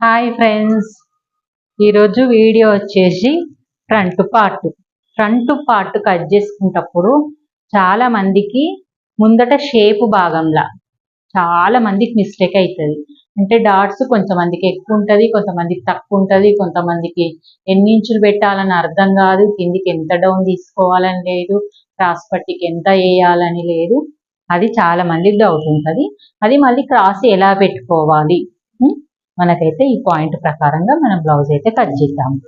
Hi friends ఈరోజు video వచ్చేసి front part. Front part cut చేసుకునేటప్పుడు చాలా మందికి ముందట షేప్ భాగంలా. చాలా మందికి మిస్టేక్ అవుతుంది అంటే డాట్స్ కొంతమందికి ఎక్కువ ఉంటుంది కొంతమందికి తక్కువ ఉంటుంది కొంతమందికి ఎన్ని ఇంచులు పెట్టాలని అర్థం కాదు కిందికి ఎంత డౌన్ తీసుకోవాలని లేదు క్రాస్ పట్టికి ఎంత వేయాలని లేదు. అది చాలా మందికి డౌట్ ఉంటుంది. అది మళ్ళీ క్రాస్ ఎలా పెట్టుకోవాలి? మనకైతే ఈ పాయింట్ ప్రకారంగా మనం బ్లౌజ్ అయితే కట్ చేద్దాము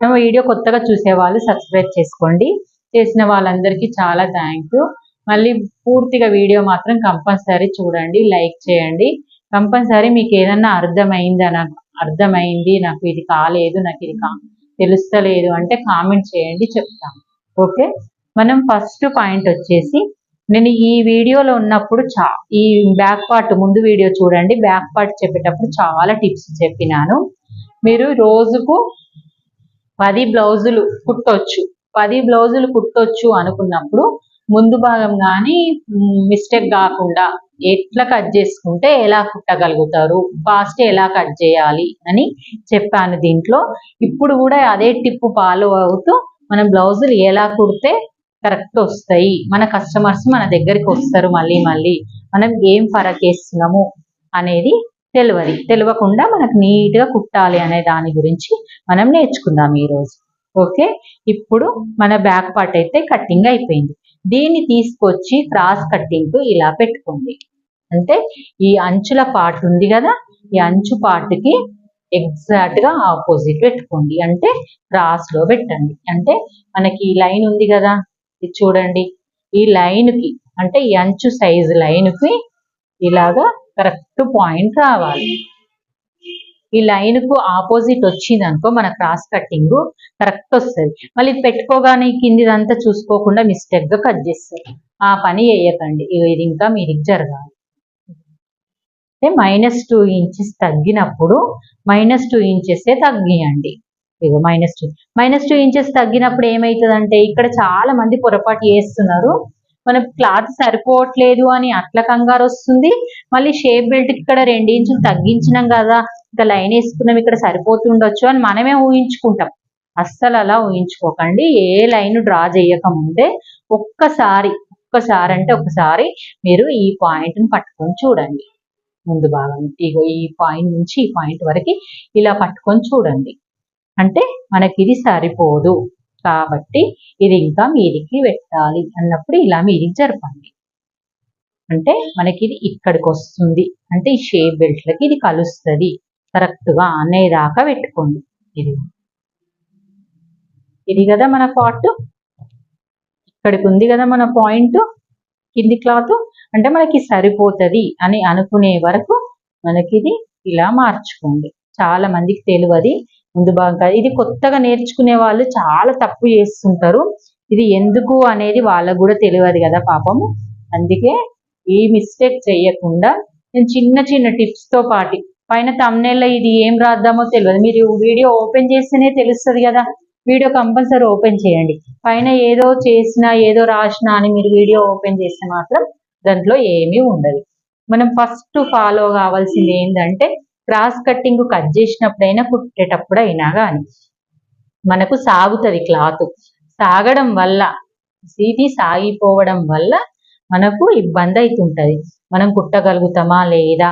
మేము వీడియో కొత్తగా చూసే వాళ్ళు సబ్స్క్రైబ్ చేసుకోండి. చేసిన వాళ్ళందరికీ చాలా థ్యాంక్ యూ మళ్ళీ పూర్తిగా వీడియో మాత్రం కంపల్సరీ చూడండి లైక్ చేయండి. కంపల్సరీ మీకు ఏదన్నా అర్థమైందా నాకు అర్థమైంది నాకు ఇది కాలేదు నాకు ఇది కా తెలుస్తలేదు అంటే కామెంట్ చేయండి చెప్తాం. ఓకే? మనం ఫస్ట్ పాయింట్ వచ్చేసి నేను ఈ వీడియోలో ఉన్నప్పుడు చా ఈ బ్యాక్ పార్ట్ ముందు వీడియో చూడండి. బ్యాక్ పార్ట్ చెప్పేటప్పుడు చాలా టిప్స్ చెప్పినాను. మీరు రోజుకు పది బ్లౌజులు కుట్టొచ్చు. పది బ్లౌజులు కుట్టొచ్చు అనుకున్నప్పుడు ముందు భాగం కానీ మిస్టేక్ కాకుండా ఎట్లా కట్ చేసుకుంటే ఎలా కుట్టగలుగుతారు? ఫాస్ట్ ఎలా కట్ చేయాలి అని చెప్పాను దీంట్లో. ఇప్పుడు కూడా అదే టిప్ ఫాలో అవుతూ మనం బ్లౌజులు ఎలా కుడితే కరెక్ట్ వస్తాయి. మన కస్టమర్స్ మన దగ్గరికి వస్తారు మళ్ళీ మళ్ళీ. మనం ఏం ఫరక్ చేస్తున్నాము అనేది తెలియదు తెలియకుండా మనకు నీట్గా కుట్టాలి అనే దాని గురించి మనం నేర్చుకుందాం ఈరోజు. ఓకే? ఇప్పుడు మన బ్యాక్ పార్ట్ అయితే కట్టింగ్ అయిపోయింది. దీన్ని తీసుకొచ్చి క్రాస్ కట్టింగ్ ఇలా పెట్టుకోండి. అంటే ఈ అంచుల పార్ట్ ఉంది కదా? ఈ అంచు పార్ట్కి ఎగ్జాక్ట్గా ఆపోజిట్ పెట్టుకోండి. అంటే క్రాస్లో పెట్టండి. అంటే మనకి ఈ లైన్ ఉంది కదా? ఇది చూడండి. ఈ లైన్కి అంటే అంచు సైజు లైన్కి ఇలాగా కరెక్ట్ పాయింట్ రావాలి. ఈ లైన్కు ఆపోజిట్ వచ్చింది అనుకో మన క్రాస్ కట్టింగ్ కరెక్ట్ వస్తుంది. మళ్ళీ ఇది పెట్టుకోగానే కిందిదంతా చూసుకోకుండా మిస్టేక్గా కట్ చేస్తారు ఆ పని వేయకండి ఇది ఇంకా మీరికి జరగాలి. అంటే మైనస్ టూ ఇంచెస్ తగ్గినప్పుడు మైనస్ టూ ఇంచెస్ తగ్గియండి. ఇగో minus two minus two inches తగ్గినప్పుడు ఏమవుతుందంటే ఇక్కడ చాలా మంది పొరపాటు చేస్తున్నారు. మనం క్లాత్ సరిపోవట్లేదు అని అట్ల కంగారు వస్తుంది. మళ్ళీ షేప్ బెల్ట్ ఇక్కడ రెండు ఇంచులు తగ్గించినాం కదా ఇంకా లైన్ వేసుకున్నాం ఇక్కడ సరిపోతుండొచ్చు అని మనమే ఊహించుకుంటాం. అస్సలు అలా ఊహించుకోకండి. ఏ లైన్ డ్రా చేయకముందే ఒక్కసారి ఒక్కసారి అంటే ఒకసారి మీరు ఈ పాయింట్ని పట్టుకొని చూడండి. ముందు భాగం ఇగో ఈ పాయింట్ నుంచి ఈ పాయింట్ వరకు ఇలా పట్టుకొని చూడండి. అంటే మనకి ఇది సరిపోదు. కాబట్టి ఇది ఇంకా మీదికి పెట్టాలి అన్నప్పుడు ఇలా మీదికి జరపండి. అంటే మనకి ఇది ఇక్కడికి వస్తుంది అంటే ఈ షేప్ బెల్ట్లకి ఇది కలుస్తుంది. కరెక్ట్గా అనేదాకా పెట్టుకోండి. ఇది. ఇది కదా మన పాటు ఇక్కడికి ఉంది కదా మన పాయింట్. కింది క్లాత్. అంటే మనకి సరిపోతుంది అని అనుకునే వరకు మనకి ఇది ఇలా మార్చుకోండి. చాలా మందికి తెలియదు ముందు భాగం కాదు. ఇది కొత్తగా నేర్చుకునే వాళ్ళు చాలా తప్పు చేస్తుంటారు. ఇది ఎందుకు అనేది వాళ్ళకు కూడా తెలియదు కదా పాపము. అందుకే ఈ మిస్టేక్ చేయకుండా నేను చిన్న చిన్న టిప్స్తో పాటు పైన తమ్నేల్లో ఇది ఏం రాద్దామో తెలియదు. మీరు వీడియో ఓపెన్ చేస్తేనే తెలుస్తుంది కదా. వీడియో కంపల్సరీ ఓపెన్ చేయండి. పైన ఏదో చేసినా ఏదో రాసినా అని మీరు వీడియో ఓపెన్ చేస్తే మాత్రం దాంట్లో ఏమీ ఉండదు. మనం ఫస్ట్ ఫాలో కావాల్సింది ఏంటంటే క్రాస్ కట్టింగ్ కట్ చేసినప్పుడైనా కుట్టేటప్పుడు అయినా కానీ మనకు సాగుతుంది క్లాత్. సాగడం వల్ల ఇది సాగిపోవడం వల్ల మనకు ఇబ్బంది అవుతుంటది మనం కుట్టగలుగుతామా లేదా?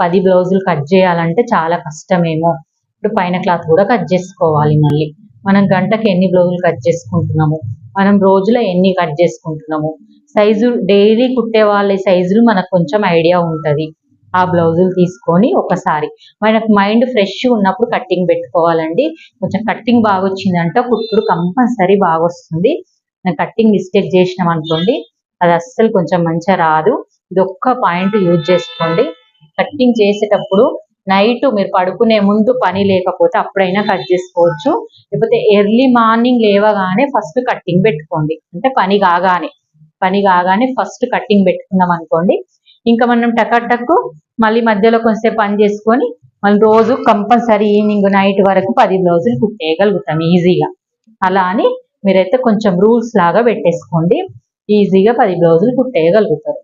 పది బ్లౌజులు కట్ చేయాలంటే చాలా కష్టమేమో. ఇప్పుడు పైన క్లాత్ కూడా కట్ చేసుకోవాలి మళ్ళీ. మనం గంటకి ఎన్ని బ్లౌజులు కట్ చేసుకుంటున్నాము? మనం రోజులో ఎన్ని కట్ చేసుకుంటున్నాము? సైజు డైలీ కుట్టే వాళ్ళ సైజులు మనకు కొంచెం ఐడియా ఉంటుంది. ఆ బ్లౌజులు తీసుకొని ఒకసారి. మనకు మైండ్ ఫ్రెష్ ఉన్నప్పుడు కట్టింగ్ పెట్టుకోవాలండి. కొంచెం కట్టింగ్ బాగా వచ్చిందంటే కుట్టుడు కంపల్సరీ బాగా వస్తుంది కట్టింగ్ మిస్టేక్ చేసినాం అనుకోండి అది అస్సలు కొంచెం మంచిగా రాదు. ఇది ఒక్క పాయింట్ యూజ్ చేసుకోండి. కట్టింగ్ చేసేటప్పుడు నైట్ మీరు పడుకునే ముందు పని లేకపోతే అప్పుడైనా కట్ చేసుకోవచ్చు. లేకపోతే ఎర్లీ మార్నింగ్ లేవగానే ఫస్ట్ కట్టింగ్ పెట్టుకోండి. అంటే పని కాగానే పని కాగానే ఫస్ట్ కట్టింగ్ పెట్టుకున్నాం అనుకోండి ఇంకా మనం టకాటక్కు మళ్ళీ మధ్యలో కొంచెం పని చేసుకొని మళ్ళీ రోజు కంపల్సరీ ఈవినింగ్ నైట్ వరకు పది బ్లౌజులు కుట్టేయగలుగుతాం ఈజీగా. అలా అని మీరైతే కొంచెం రూల్స్ లాగా పెట్టేసుకోండి. ఈజీగా పది బ్లౌజులు కుట్టేయగలుగుతారు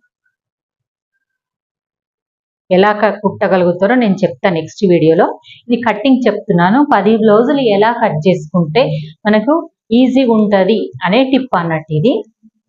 ఎలా కుట్టగలుగుతారో నేను చెప్తాను నెక్స్ట్ వీడియోలో. ఇది కట్టింగ్ చెప్తున్నాను. పది బ్లౌజులు ఎలా కట్ చేసుకుంటే మనకు ఈజీగా ఉంటుంది అనే టిప్ అన్నట్టు ఇది.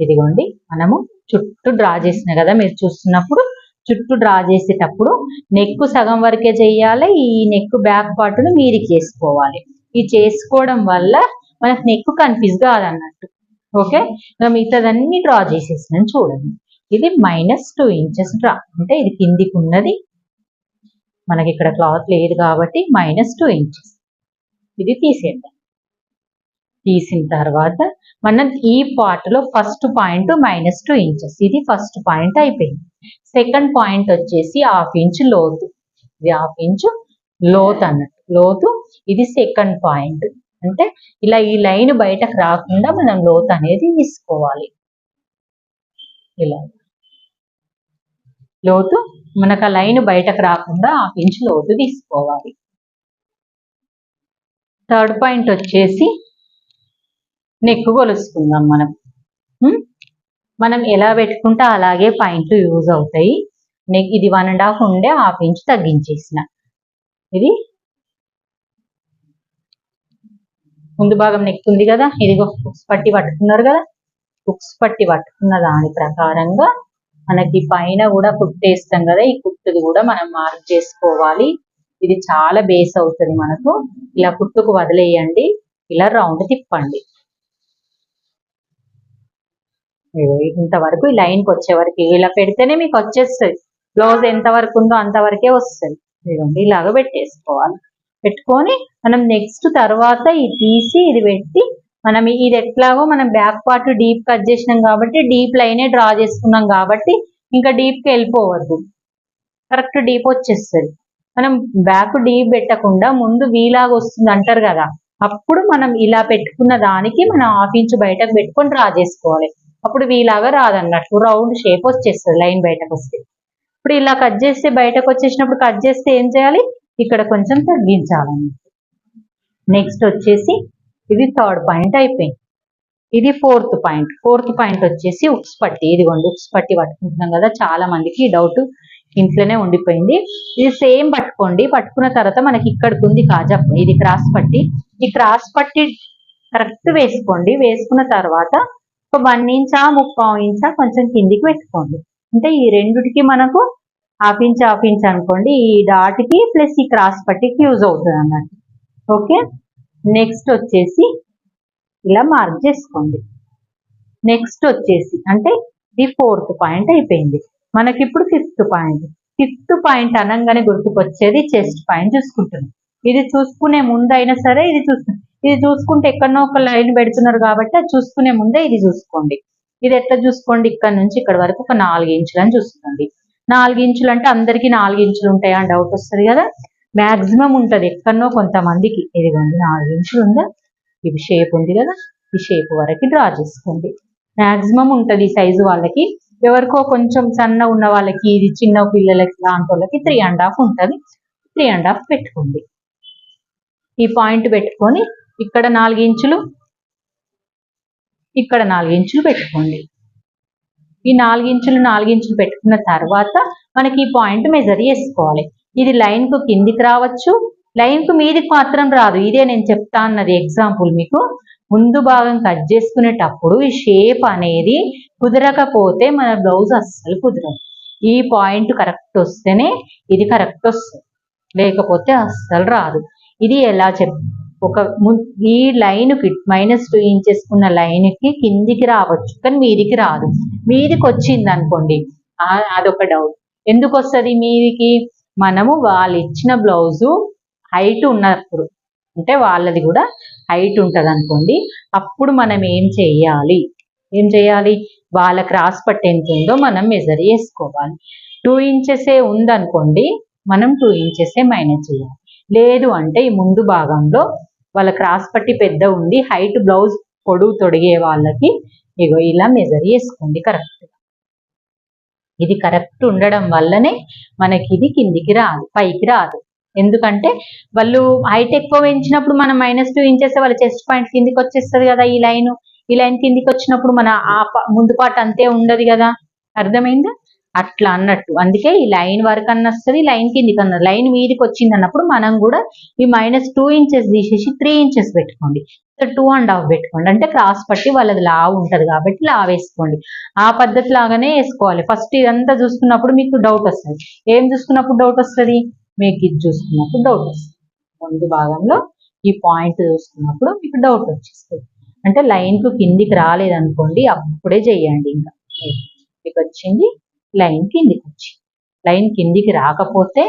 ఇదిగోండి మనము చుట్టూ డ్రా చేసిన కదా మీరు చూస్తున్నప్పుడు చుట్టూ డ్రా చేసేటప్పుడు నెక్ సగం వరకే చేయాలి ఈ నెక్ బ్యాక్ పార్ట్ను మీరు చేసుకోవాలి. ఇది చేసుకోవడం వల్ల మనకు నెక్ కన్ఫ్యూజ్ కాదన్నట్టు. ఓకే? ఇంకా మిగతాదన్నీ డ్రా చేసేసినాను చూడండి. ఇది మైనస్ టూ ఇంచెస్ డ్రా. అంటే ఇది కిందికి ఉన్నది. మనకి ఇక్కడ క్లాత్ లేదు కాబట్టి మైనస్ టూ ఇంచెస్ ఇది తీసేద్దాం. తీసిన తర్వాత మనం ఈ పార్ట్లో first point minus two inches ఇది ఫస్ట్ పాయింట్ అయిపోయింది. సెకండ్ పాయింట్ వచ్చేసి హాఫ్ ఇంచ్ లోతు. ఇది హాఫ్ ఇంచ్ లోతు అన్నట్టు. లోతు ఇది సెకండ్ పాయింట్ అంటే ఇలా ఈ లైన్ బయటకు రాకుండా మనం లోతు అనేది తీసుకోవాలి. ఇలా. లోతు మనకు ఆ లైన్ బయటకు రాకుండా హాఫ్ ఇంచ్ లోతు తీసుకోవాలి. థర్డ్ పాయింట్ వచ్చేసి నెక్ కొలుసుకుందాం మనం. మనం ఎలా పెట్టుకుంటే అలాగే పాయింట్లు యూజ్ అవుతాయి. నెక్ ఇది వన్ అండ్ హాఫ్ ఉండే హాఫ్ ఇంచ్ తగ్గించేసిన. ఇది ముందు భాగం నెక్ ఉంది కదా ఇదిగో హుక్స్ పట్టి పట్టుకున్నారు కదా. హుక్స్ పట్టి పట్టుకున్న దాని ప్రకారంగా మనకి పైన కూడా కుట్టేస్తాం కదా ఈ కుట్టుది కూడా మనం మార్క్ చేసుకోవాలి. ఇది చాలా బేస్ అవుతుంది మనకు. ఇలా కుట్టుకు వదిలేయండి ఇలా రౌండ్ తిప్పండి. ఇంతవరకు ఈ లైన్కి వచ్చే వరకు ఇలా పెడితేనే మీకు వచ్చేస్తుంది. బ్లౌజ్ ఎంత వరకు ఉందో అంతవరకే వస్తుంది. ఇదిగోండి ఇలాగ పెట్టేసుకోవాలి. పెట్టుకొని మనం నెక్స్ట్ తర్వాత ఇది తీసి ఇది పెట్టి మనం ఇది ఎట్లాగో మనం బ్యాక్ పార్ట్ డీప్ కట్ చేసినాం కాబట్టి డీప్ లైనే డ్రా చేసుకున్నాం కాబట్టి ఇంకా డీప్కి వెళ్ళిపోవద్దు. కరెక్ట్ డీప్ వచ్చేస్తుంది. మనం బ్యాక్ డీప్ పెట్టకుండా ముందు వీలాగా వస్తుంది అంటారు కదా అప్పుడు మనం ఇలా పెట్టుకున్న దానికి మనం హాఫ్ ఇంచ్ బయటకు పెట్టుకొని డ్రా చేసుకోవాలి. అప్పుడు వీలాగా రాదన్నట్టు రౌండ్ షేప్ వచ్చేస్తుంది లైన్ బయటకు వస్తే. ఇప్పుడు ఇలా కట్ చేస్తే బయటకు వచ్చేసినప్పుడు కట్ చేస్తే ఏం చేయాలి? ఇక్కడ కొంచెం తగ్గించాలన్నమాట నెక్స్ట్ వచ్చేసి ఇది థర్డ్ పాయింట్ అయిపోయింది. ఇది ఫోర్త్ పాయింట్. ఫోర్త్ పాయింట్ వచ్చేసి ఉక్స్ పట్టి. ఇదిగోండి ఉక్స్ పట్టి పట్టుకుంటున్నాం కదా చాలా మందికి డౌట్ ఇంట్లోనే ఉండిపోయింది. ఇది సేమ్ పట్టుకోండి. పట్టుకున్న తర్వాత మనకి ఇక్కడికి ఉంది కాజా ఇది క్రాస్ పట్టి. ఈ క్రాస్ పట్టి కరెక్ట్ వేసుకోండి. వేసుకున్న తర్వాత ఒక వన్ ఇంచా ముప్పావు ఇంచా కొంచెం కిందికి పెట్టుకోండి. అంటే ఈ రెండుటికి మనకు హాఫ్ ఇంచ్ హాఫ్ ఇంచ్ అనుకోండి. ఈ డాట్కి ప్లస్ ఈ క్రాస్ పట్టికి యూజ్ అవుతుంది అన్నట్టు ఓకే నెక్స్ట్ వచ్చేసి ఇలా మార్క్ చేసుకోండి. నెక్స్ట్ వచ్చేసి అంటే ఇది ఫోర్త్ పాయింట్ అయిపోయింది. మనకి ఇప్పుడు ఫిఫ్త్ పాయింట్ ఫిఫ్త్ పాయింట్ అనగానే గుర్తుకొచ్చేది చెస్ట్ పాయింట్ చూసుకుంటుంది. ఇది చూసుకునే ముందు అయినా సరే ఇది చూసుకుంటుంది. ఇది చూసుకుంటే ఎక్కడనో ఒక లైన్ పెడుతున్నారు కాబట్టి అది చూసుకునే ముందే ఇది చూసుకోండి. ఇది ఎట్లా చూసుకోండి? ఇక్కడ నుంచి ఇక్కడ వరకు ఒక నాలుగు ఇంచులు అని చూసుకోండి. నాలుగు ఇంచులు అంటే అందరికీ నాలుగు ఇంచులు ఉంటాయా అని డౌట్ వస్తుంది కదా? మాక్సిమం ఉంటుంది. ఎక్కడనో కొంతమందికి. ఇదిగోండి నాలుగు ఇంచులు ఉందా? ఇది షేప్ ఉంది కదా? ఈ షేప్ వరకు డ్రా చేసుకోండి. మాక్సిమం ఉంటుంది ఈ సైజు వాళ్ళకి. ఎవరికో కొంచెం సన్న ఉన్న వాళ్ళకి ఇది చిన్న పిల్లలకి లాంటి వాళ్ళకి త్రీ అండ్ హాఫ్ ఉంటుంది. త్రీ అండ్ హాఫ్ పెట్టుకోండి. ఈ పాయింట్ పెట్టుకొని ఇక్కడ నాలుగు ఇంచులు ఇక్కడ నాలుగు ఇంచులు పెట్టుకోండి. ఈ నాలుగు ఇంచులు నాలుగు ఇంచులు పెట్టుకున్న తర్వాత మనకి ఈ పాయింట్ మెజర్ చేసుకోవాలి. ఇది లైన్కు కిందికి రావచ్చు. లైన్కు మీదికి మాత్రం రాదు. ఇదే నేను చెప్తా అన్నది ఎగ్జాంపుల్ మీకు. ముందు భాగం కట్ చేసుకునేటప్పుడు ఈ షేప్ అనేది కుదరకపోతే మన బ్లౌజ్ అస్సలు కుదరదు. ఈ పాయింట్ కరెక్ట్ వస్తేనే ఇది కరెక్ట్ వస్తుంది. లేకపోతే అస్సలు రాదు. ఇది ఎలా చెప్ ఒక ఈ లైన్కి మైనస్ టూ ఇంచెస్ ఉన్న లైన్కి కిందికి రావచ్చు కానీ మీదికి రాదు. మీదికి వచ్చింది అనుకోండి అదొక డౌట్ ఎందుకు వస్తుంది మీదికి? మనము వాళ్ళు ఇచ్చిన బ్లౌజు హైట్ ఉన్నప్పుడు అంటే వాళ్ళది కూడా హైట్ ఉంటుంది అనుకోండి అప్పుడు మనం ఏం చెయ్యాలి ఏం చేయాలి? వాళ్ళ క్రాస్ పట్టి ఎంత ఉందో మనం మెజర్ చేసుకోవాలి. టూ ఇంచెసే ఉందనుకోండి మనం టూ ఇంచెసే మైనస్ చేయాలి. లేదు అంటే ఈ ముందు భాగంలో వాళ్ళ క్రాస్ పట్టి పెద్ద ఉంది హైట్ బ్లౌజ్ పొడుగు తొడిగే వాళ్ళకి ఇగో ఇలా మెజర్ చేసుకోండి కరెక్ట్ ఇది కరెక్ట్ ఉండడం వల్లనే మనకి ఇది కిందికి రాదు పైకి రాదు. ఎందుకంటే వాళ్ళు హైట్ ఎక్కువ పెంచినప్పుడు మనం మైనస్ టూ ఇంచెస్ వాళ్ళ చెస్ట్ పాయింట్ కిందికి వచ్చేస్తుంది కదా ఈ లైన్. ఈ లైన్ కిందికి వచ్చినప్పుడు మన ఆ ప- ముందు పాట అంతే ఉండదు కదా. అర్థమైందా? అట్లా అన్నట్టు. అందుకే ఈ లైన్ వరకు అన్న వస్తుంది లైన్ కిందికి అన్న లైన్ మీదకి వచ్చింది అన్నప్పుడు మనం కూడా ఈ మైనస్ టూ ఇంచెస్ తీసేసి త్రీ ఇంచెస్ పెట్టుకోండి. టూ అండ్ హాఫ్ పెట్టుకోండి. అంటే క్రాస్ పట్టి వాళ్ళది లా ఉంటుంది కాబట్టి లా వేసుకోండి. ఆ పద్ధతి లాగానే వేసుకోవాలి. ఫస్ట్ ఇదంతా చూసుకున్నప్పుడు మీకు డౌట్ వస్తుంది. ఏం చూసుకున్నప్పుడు డౌట్ వస్తుంది? మీకు ఇది చూసుకున్నప్పుడు డౌట్ వస్తుంది. ముందు భాగంలో ఈ పాయింట్ చూసుకున్నప్పుడు మీకు డౌట్ వచ్చేస్తుంది. అంటే లైన్కు కిందికి రాలేదనుకోండి అప్పుడే చెయ్యండి ఇంకా. మీకు వచ్చింది లైన్ కిందికి వచ్చి. లైన్ కిందికి రాకపోతే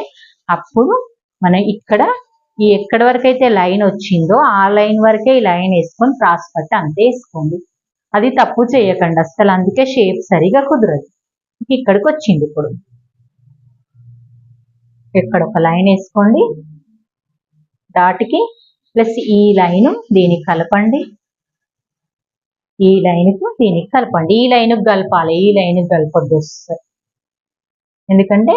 అప్పుడు మనం ఇక్కడ ఈ ఎక్కడి వరకు అయితే లైన్ వచ్చిందో ఆ లైన్ వరకే ఈ లైన్ వేసుకొని క్రాస్ పట్టి అంతే వేసుకోండి. అది తప్పు చేయకండి అసలు అందుకే షేప్ సరిగా కుదరదు. ఇక్కడికి వచ్చింది ఇప్పుడు. ఇక్కడ ఒక లైన్ వేసుకోండి. దాటికి ప్లస్ ఈ లైన్ దీనికి కలపండి. ఈ లైన్కు దీనికి కలపండి. ఈ లైన్కి కలపాలి ఈ లైన్కి కలపొద్దు ఎందుకంటే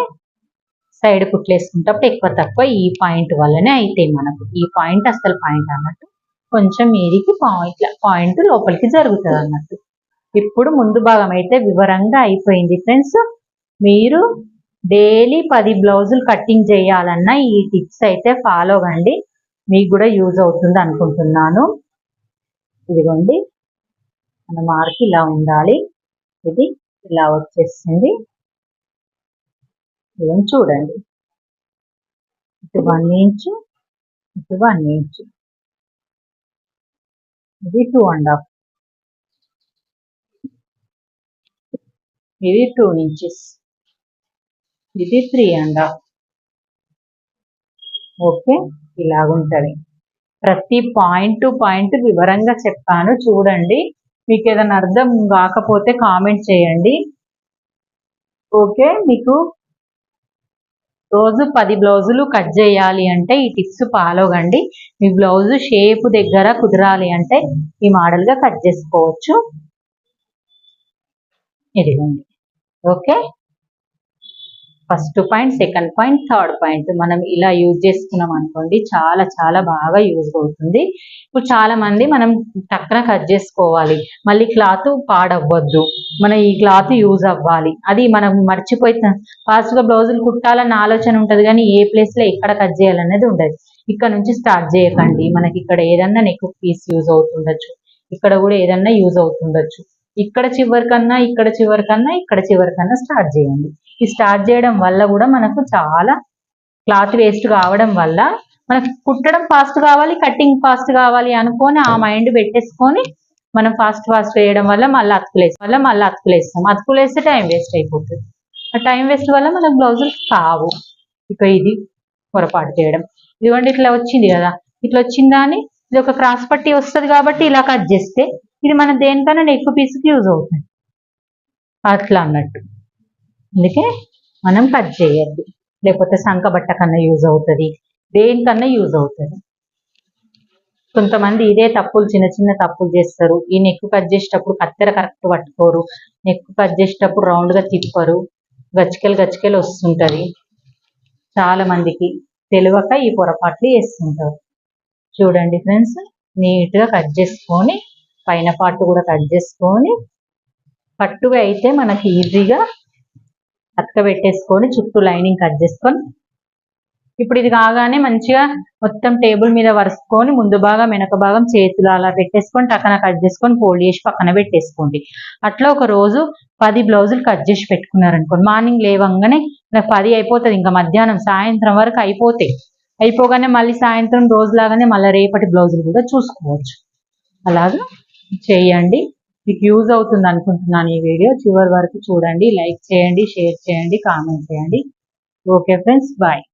సైడ్ కుట్లేసుకుంటప్పుడు ఎక్కువ తక్కువ ఈ పాయింట్ వల్లనే అవుతాయి మనకు. ఈ పాయింట్ అసలు పాయింట్ అన్నట్టు కొంచెం మీదికి పాయింట్ పాయింట్ లోపలికి జరుగుతుంది అన్నట్టు. ఇప్పుడు ముందు భాగం అయితే వివరంగా అయిపోయింది ఫ్రెండ్స్. మీరు డైలీ పది బ్లౌజులు కటింగ్ చేయాలన్నా ఈ టిప్స్ అయితే ఫాలో కండి మీకు కూడా యూజ్ అవుతుంది అనుకుంటున్నాను. ఇదిగోండి. మన మార్క్ ఇలా ఉండాలి. ఇది ఇలా వచ్చేసింది. ఇదని చూడండి. ఇటు వన్ ఇంచ్ ఇటు వన్ ఇంచ్. ఇది టూ అండ్ హాఫ్. ఇది టూ ఇంచెస్. ఇది త్రీ అండ్ హాఫ్. ఓకే ఇలాగుంటుంది. ప్రతి పాయింట్ టు పాయింట్ వివరంగా చెప్పాను చూడండి. మీకు ఏదైనా అర్థం కాకపోతే కామెంట్ చేయండి. ఓకే మీకు రోజు పది బ్లౌజులు కట్ చేయాలి అంటే ఈ టిప్స్ ఫాలో కండి మీ బ్లౌజ్ షేప్ దగ్గర కుదరాలి అంటే ఈ మోడల్గా కట్ చేసుకోవచ్చు. ఇదిగోండి. Okay? First point second point third point. మనం ఇలా యూజ్ చేసుకున్నాం అనుకోండి చాలా చాలా బాగా యూజ్ అవుతుంది. ఇప్పుడు చాలా మంది మనం టక్కన కట్ చేసుకోవాలి. మళ్ళీ క్లాత్ పాడవ్వద్దు. మన ఈ క్లాత్ యూజ్ అవ్వాలి. అది మనం మర్చిపోయి ఫాస్ట్గా బ్లౌజులు కుట్టాలన్న ఆలోచన ఉంటుంది కానీ ఏ ప్లేస్లో ఎక్కడ కట్ చేయాలనేది ఉండదు. ఇక్కడ నుంచి స్టార్ట్ చేయకండి. మనకి ఇక్కడ ఏదన్నా నెక్ పీస్ యూజ్ అవుతుండొచ్చు. ఇక్కడ కూడా ఏదన్నా యూజ్ అవుతుండొచ్చు. ఇక్కడ చివరికన్నా ఇక్కడ చివరికన్నా ఇక్కడ చివరికన్నా స్టార్ట్ చేయండి. ఈ స్టార్ట్ చేయడం వల్ల కూడా మనకు చాలా క్లాత్ వేస్ట్ కావడం వల్ల మనకు కుట్టడం ఫాస్ట్ కావాలి కటింగ్ ఫాస్ట్ కావాలి అనుకొని ఆ మైండ్ పెట్టేసుకొని మనం ఫాస్ట్ ఫాస్ట్ వేయడం వల్ల మళ్ళీ అతుకులేస్తాం వల్ల మళ్ళీ అతుకులేస్తాం. అతుకులేస్తే టైం వేస్ట్ అయిపోతుంది. ఆ టైం వేస్ట్ వల్ల మనకు బ్లౌజులు కావు. ఇక ఇది పొరపాటు చేయడం. ఇదిగోండి ఇట్లా వచ్చింది కదా. ఇట్లా వచ్చిందా అని ఇది ఒక క్రాస్ పట్టి వస్తుంది కాబట్టి ఇలా కట్ చేస్తే ఇది మనం దేనికన్నా ఎక్కువ పీస్కి యూజ్ అవుతుంది. అట్లా అన్నట్టు. అందుకే మనం కట్ చేయొద్దు. లేకపోతే సంక బట్ట కన్నా యూజ్ అవుతుంది. దేనికన్నా యూజ్ అవుతుంది. కొంతమంది ఇదే తప్పులు చిన్న చిన్న తప్పులు చేస్తారు. ఈ నెక్ కట్ చేసేటప్పుడు కత్తెర కరెక్ట్ పట్టుకోరు. నెక్ కట్ చేసేటప్పుడు రౌండ్గా తిప్పరు. గచ్చికలు గచ్చికలు వస్తుంటుంది. చాలా మందికి తెలియక ఈ పొరపాట్లు చేస్తుంటారు. చూడండి ఫ్రెండ్స్ నీట్గా కట్ చేసుకొని పైన పార్ట్ కూడా కట్ చేసుకొని కట్టుగా అయితే మనకి ఈజీగా అతక పెట్టేసుకొని చుట్టూ లైనింగ్ కట్ చేసుకొని ఇప్పుడు ఇది కాగానే మంచిగా మొత్తం టేబుల్ మీద వరుసుకొని ముందు భాగం వెనక భాగం చేతులు అలా పెట్టేసుకొని టక్కన కట్ చేసుకొని ఫోల్డ్ చేసి పక్కన పెట్టేసుకోండి. అట్లా ఒక రోజు పది బ్లౌజులు కట్ చేసి పెట్టుకున్నారనుకోండి. మార్నింగ్ లేవంగానే నాకు పది అయిపోతుంది ఇంకా మధ్యాహ్నం సాయంత్రం వరకు అయిపోతాయి అయిపోగానే మళ్ళీ సాయంత్రం రోజులాగానే మళ్ళీ రేపటి బ్లౌజులు కూడా చూసుకోవచ్చు. అలాగా? చేయండి. మీకు యూజ్ అవుతుంది అనుకుంటున్నాను ఈ వీడియో చివరి వరకు చూడండి లైక్ చేయండి షేర్ చేయండి కామెంట్ చేయండి. Okay friends bye